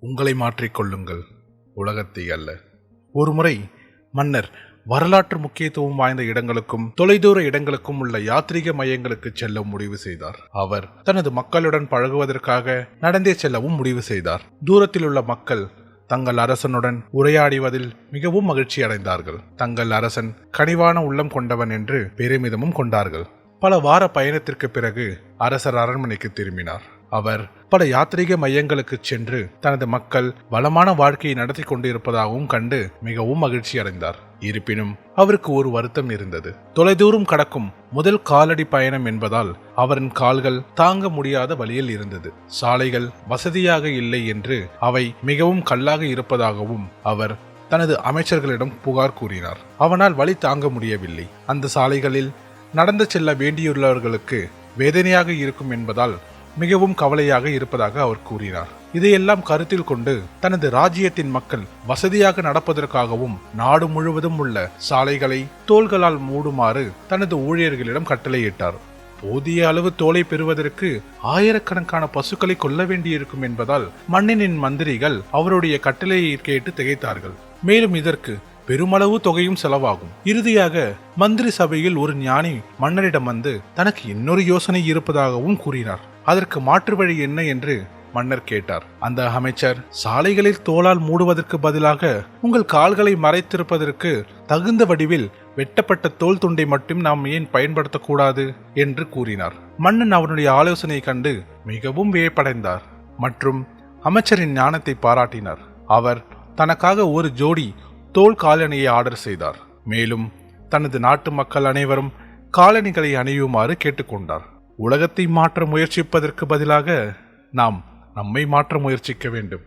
உங்களை மாற்றிக்கொள்ளுங்கள் உலகத்தை அல்ல. ஒருமுறை மன்னர் வரலாற்று முக்கியத்துவம் வாய்ந்த இடங்களுக்கும் தொலைதூர இடங்களுக்கும் உள்ள யாத்ரீக மையங்களுக்கு செல்ல முடிவு செய்தார். அவர் தனது மக்களுடன் பழகுவதற்காக நடந்தே செல்லவும் முடிவு செய்தார். தூரத்தில் உள்ள மக்கள் தங்கள் அரசனுடன் உரையாடிவதில் மிகவும் மகிழ்ச்சி அடைந்தார்கள் தங்கள் அரசன் கனிவான உள்ளம் கொண்டவன் என்று பெருமிதமும் கொண்டார்கள். பல வார பயணத்திற்கு பிறகு அரசர் அரண்மனைக்கு திரும்பினார். அவர் பல யாத்ரீக மையங்களுக்கு சென்று தனது மக்கள் வளமான வாழ்க்கையை நடத்தி கொண்டிருப்பதாகவும் கண்டு மிகவும் மகிழ்ச்சி அடைந்தார். இருப்பினும் அவருக்கு ஒரு வருத்தம் இருந்தது. தொலைதூரம் கடக்கும் முதல் காலடி பயணம் என்பதால் அவரின் கால்கள் தாங்க முடியாத வழியில் இருந்தது. சாலைகள் வசதியாக இல்லை என்று அவை மிகவும் கல்லாக இருப்பதாகவும் அவர் தனது அமைச்சர்களிடம் புகார் கூறினார். அவனால் வழி தாங்க முடியவில்லை. அந்த சாலைகளில் நடந்து செல்ல வேண்டியுள்ளவர்களுக்கு வேதனையாக இருக்கும் என்பதால் மிகவும் கவலையாக இருப்பதாக அவர் கூறினார். இதையெல்லாம் கருத்தில் கொண்டு தனது ராஜ்யத்தின் மக்கள் வசதியாக நடப்பதற்காகவும் நாடு முழுவதும் உள்ள சாலைகளை தோள்களால் மூடுமாறு தனது ஊழியர்களிடம் கட்டளையிட்டார். போதிய அளவு தோலை பெறுவதற்கு ஆயிரக்கணக்கான பசுக்களை கொல்ல வேண்டியிருக்கும் என்பதால் மன்னனின் மந்திரிகள் அவருடைய கட்டளையை கேட்டு திகைத்தார்கள். மேலும் இதற்கு பெருமளவு தொகையும் செலவாகும். இறுதியாக மந்திரி சபையில் ஒரு ஞானி மன்னரிடம் வந்து தனக்கு இன்னொரு யோசனை இருப்பதாகவும் கூறினார். அதற்கு மாற்று வழி என்ன என்று மன்னர் கேட்டார். அந்த அமைச்சர் சாலைகளில் தோளால் மூடுவதற்கு பதிலாக உங்கள் கால்களை மறைத்திருப்பதற்கு தகுந்த வடிவில் வெட்டப்பட்ட தோல் துண்டை மட்டும் நாம் ஏன் பயன்படுத்தக்கூடாது? என்று கூறினார். மன்னன் அவனுடைய ஆலோசனையை கண்டு மிகவும் வியப்படைந்தார் மற்றும் அமைச்சரின் ஞானத்தை பாராட்டினார். அவர் தனக்காக ஒரு ஜோடி தோல் காலணியை ஆர்டர் செய்தார். மேலும் தனது நாட்டு மக்கள் அனைவரும் காலணிகளை அணியுமாறு கேட்டுக்கொண்டார். உலகத்தை மாற்ற முயற்சிப்பதற்கு பதிலாக நாம் நம்மை மாற்ற முயற்சிக்க வேண்டும்.